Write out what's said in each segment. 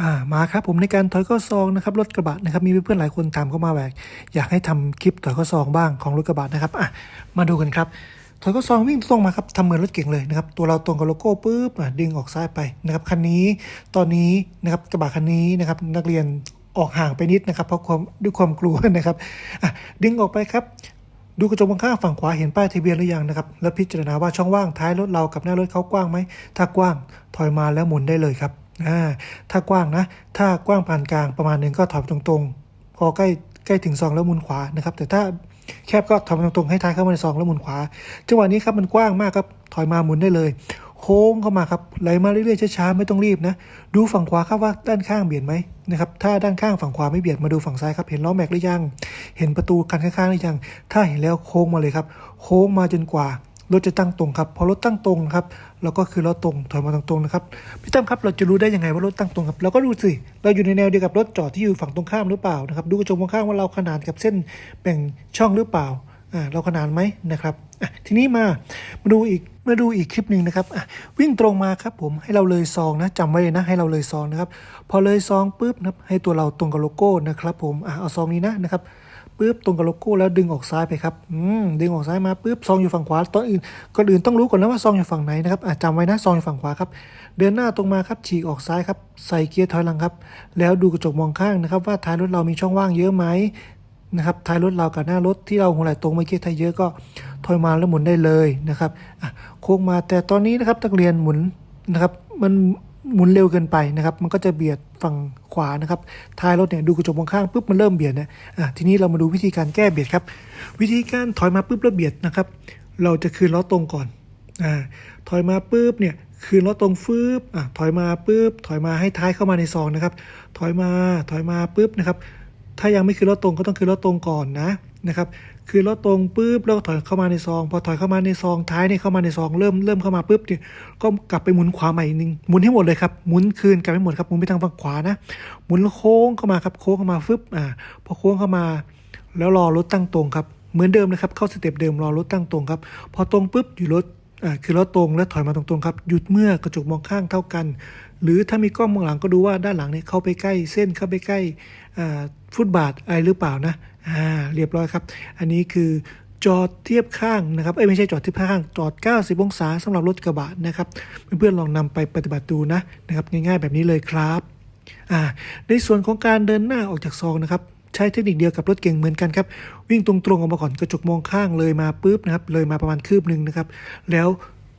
อ่ามาครับผมในการถอยข้อซองนะครับรถกระบะนะครับมีเพื่อนๆหลายคนถามเข้ามาแหวกอยากให้ทำคลิปถอยข้อซองบ้างของรถกระบะนะครับอะมาดูกันครับถอยข้อซองวิ่งตรงมาครับทำเหมือนรถเก่งเลยนะครับตัวเราตรงกับโลโก้ปุ๊บอะดึงออกซ้ายไปนะครับคันนี้ตอนนี้นะครับกระบะคันนี้นะครับนักเรียนออกห่างไปนิดนะครับ เพราะความด้วยความกลัวนะครับอะดึงออกไปครับดูกระจกมองข้างฝั่งขวาเห็นป้ายทะเบียนหรือยังนะครับ แล้วพิจารณาว่าช่องว่างท้ายรถเรากับหน้ารถเขากว้างไหม ถ้ากว้างถอยมาแล้วหมุนได้เลยครับ อ่าถ้ากว้างนะ ถ้ากว้างปานกลางประมาณหนึ่งก็ถอยตรงๆ พอใกล้ใกล้ถึงซองแล้วมุนขวานะครับ แต่ถ้าแคบก็ถอยตรงๆให้ท้ายเข้ามาในซองแล้วมุนขวา จังหวะนี้ครับมันกว้างมากครับถอยมาหมุนได้เลย โค้งเข้ามาครับไหลมาเรื่อยๆช้าๆไม่ต้องรีบนะ ดูฝั่งขวาครับว่าด้านข้างเบียดไหมนะครับถ้าด้านข้างฝั่งขวาไม่เบียดมาดูฝั่งซ้ายครับเห็นล้อแม็กหรือยัง เห็นประตูคันข้างๆหรือยัง ถ้าเห็นแล้วโค้งมาเลยครับ โค้งมาจนกว่า รถจะตั้งตรงครับพอรถตั้งตรงครับเราก็คือรถตรงถอยมาตรงๆนะครับพี่ตั้มครับเราจะรู้ได้ยังไงว่ารถตั้งตรงครับเราก็ดูสิเราอยู่ในแนวเดียวกับรถจอดที่อยู่ฝั่งตรงข้ามหรือเปล่านะครับดูกระจกมองข้างว่าเราขนานกับเส้นแบ่งช่องหรือเปล่าอ่าเราขนานไหมนะครับอะทีนี้มามาดูอีกมาดูอีกคลิปหนึ่งนะครับอะวิ่งตรงมาครับผมให้เราเลยซองนะจำไว้เลยนะให้เราเลยซองนะครับ พอเลยซองปุ๊บนะครับให้ตัวเราตรงกับโลโก้นะครับผมอะเอาซองนี้นะนะครับ ปุ๊บตรงกับโลโก้แล้วดึงออกซ้ายไปครับอืมดึงออกซ้ายมาปุ๊บซองอยู่ฝั่งขวาตอนอื่นก่อนอื่นต้องรู้ก่อนนะว่าซองอยู่ฝั่งไหนนะครับอะจำไว้นะซองอยู่ฝั่งขวาครับเดินหน้าตรงมาครับฉีกออกซ้ายครับใส่เกียร์ถอยหลังครับ แล้วดูกระจกมองข้างนะครับ ว่าท้ายรถเรามีช่องว่างเยอะไหมนะครับท้ายรถเรากับหน้ารถที่เราหัวไหล่ตรงเมื่อกี้ถ้าเยอะก็ถอยมาแล้วหมุนได้เลยนะครับอะโค้งมาแต่ตอนนี้นะครับนักเรียนหมุนนะครับมัน หมุนเร็วเกินไปนะครับ มันก็จะเบียดฝั่งขวานะครับ ท้ายรถเนี่ยดูกระจกมองข้างปุ๊บมันเริ่มเบียดนะอะทีนี้เรามาดูวิธีการแก้เบียดครับ วิธีการถอยมาปุ๊บแล้วเบียดนะครับ เราจะคืนล้อตรงก่อนอ่าถอยมาปุ๊บเนี่ยคืนล้อตรงฟืบอะถอยมาปุ๊บถอยมาให้ท้ายเข้ามาในซองนะครับ ถอยมาถอยมาปุ๊บนะครับ ถ้ายังไม่คือรถตรงก็ต้องคือรถตรงก่อนนะ นะครับคือรถตรงปุ๊บแล้วถอยเข้ามาในซองพอถอยเข้ามาในซองท้ายเนี่ยเข้ามาในซองเริ่มเริ่มเข้ามาปุ๊บเนี่ยก็กลับไปหมุนขวาใหม่อีกนึงหมุนให้หมดเลยครับหมุนคืนกลับไปหมดครับหมุนไปทางฝั่งขวานะหมุนโค้งเข้ามาครับโค้งเข้ามาฟึบอ่าพอโค้งเข้ามา แล้วรอรถตั้งตรงครับเหมือนเดิมนะครับเข้าสเต็ปเดิมรอรถตั้งตรงครับพอตรงปุ๊บอยู่รถอ่าคือรถตรงแล้วถอยมาตรงๆครับหยุดเมื่อกระจกมองข้างเท่ากัน หรือถ้ามีกล้องมองหลังก็ดูว่าด้านหลังเนี่ยเข้าไปใกล้เส้นเข้าไปใกล้อ่าฟุตบาทอะไรหรือเปล่านะ อ่าเรียบร้อยครับ อันนี้คือจอดเทียบข้างนะครับเอ้ยไม่ใช่จอดเทียบข้าง จอด 90 องศาสำหรับรถกระบะนะครับ เพื่อนๆลองนำไปปฏิบัติดูนะนะครับ ง่ายๆแบบนี้เลยครับอ่าในส่วนของการเดินหน้าออกจากซองนะครับ ใช้เทคนิคเดียวกับรถเก่งเหมือนกันครับ วิ่งตรงๆออกมาก่อนกระจกมองข้างเลยมาปุ๊บนะครับ เลยมาประมาณคืบหนึ่งนะครับ แล้ว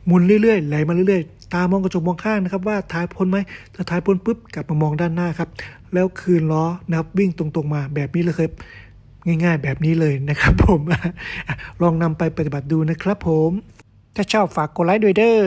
หมุนเรื่อยๆไหลมาเรื่อยๆ ตามองกระจกมองข้างนะครับว่าท้ายพ้นไหมถ้าท้ายพ้นปุ๊บกลับมามองด้านหน้าครับ แล้วคืนล้อนะครับวิ่งตรงๆมาแบบนี้เลยครับ ง่ายๆ แบบนี้เลยนะครับผม ลองนำไปปฏิบัติดูนะครับผม ถ้าชอบฝากกดไลค์ด้วยเด้อ